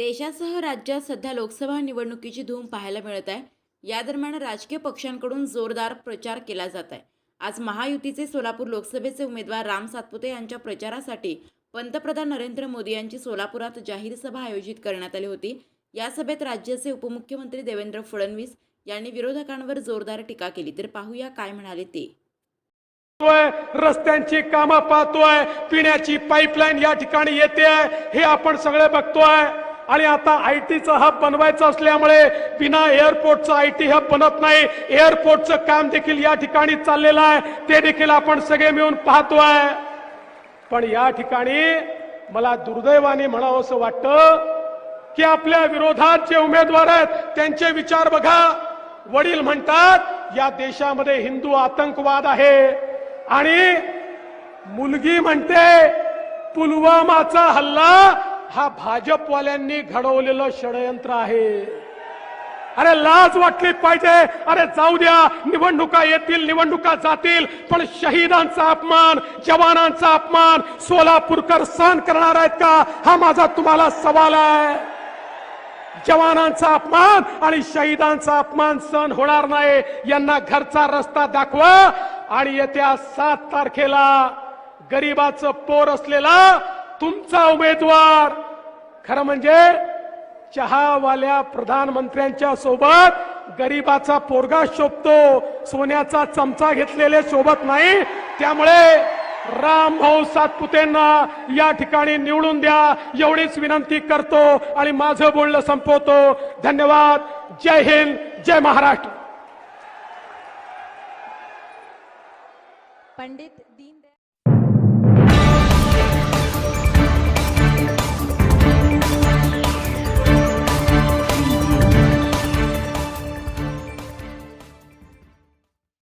देशासह राज्यात सध्या लोकसभा निवडणुकीची धूम पाहायला मिळत आहे. या दरम्यान राजकीय पक्षांकडून जोरदार प्रचार केला जात आहे. आज महायुतीचे सोलापूर लोकसभेचे उमेदवार राम सातपुते यांच्या प्रचारासाठी पंतप्रधान नरेंद्र मोदी यांची सोलापुरात जाहीर सभा आयोजित करण्यात आली होती. या सभेत राज्याचे उपमुख्यमंत्री देवेंद्र फडणवीस यांनी विरोधकांवर जोरदार टीका केली. तर पाहूया काय म्हणाले ते. रस्त्यांची कामं पाहतोय पिण्याची पाईपलाईन या ठिकाणी येते हे आपण सगळे बघतोय. आणि आता आय टीचा हब बनवायचं असल्यामुळे बिना एअरपोर्टचं आय टी हब बनत नाही. एअरपोर्टचं काम देखील या ठिकाणी चाललेलं आहे. ते देखील आपण सगळे मिळून पाहतोय. पण या ठिकाणी मला दुर्दैवाने म्हणावं असं वाटतं की आपल्या विरोधात जे उमेदवार आहेत त्यांचे विचार बघा. वडील म्हणतात या देशामध्ये हिंदू आतंकवाद आहे. आणि मुलगी म्हणते पुलवामाचा हल्ला हा भाजपवाल्यांनी घडवलेलं षडयंत्र आहे. अरे लाज वाटली पाहिजे. अरे जाऊ द्या. निवडणुका येतील निवडणुका जातील. पण शहीदांचा अपमान जवानांचा अपमान सोलापूरकर सहन करणार आहेत का? हा माझा तुम्हाला सवाल आहे. जवानांचा अपमान आणि शहीदांचा अपमान सहन होणार नाही. यांना घरचा रस्ता दाखवा आणि येत्या सात तारखेला गरीबाचं पोर असलेला तुमचा उमेदवार. खरं म्हणजे चहावाल्या प्रधानमंत्र्यांच्या सोबत गरीबाचा पोरगा शोभतो सोन्याचा चमचा घेतलेले सोबत नाही. त्यामुळे राम भाऊ सातपुतेंना या ठिकाणी निवडून द्या. एवढीच विनंती करतो आणि माझं बोलणं संपवतो. धन्यवाद. जय हिंद जय महाराष्ट्र. पंडित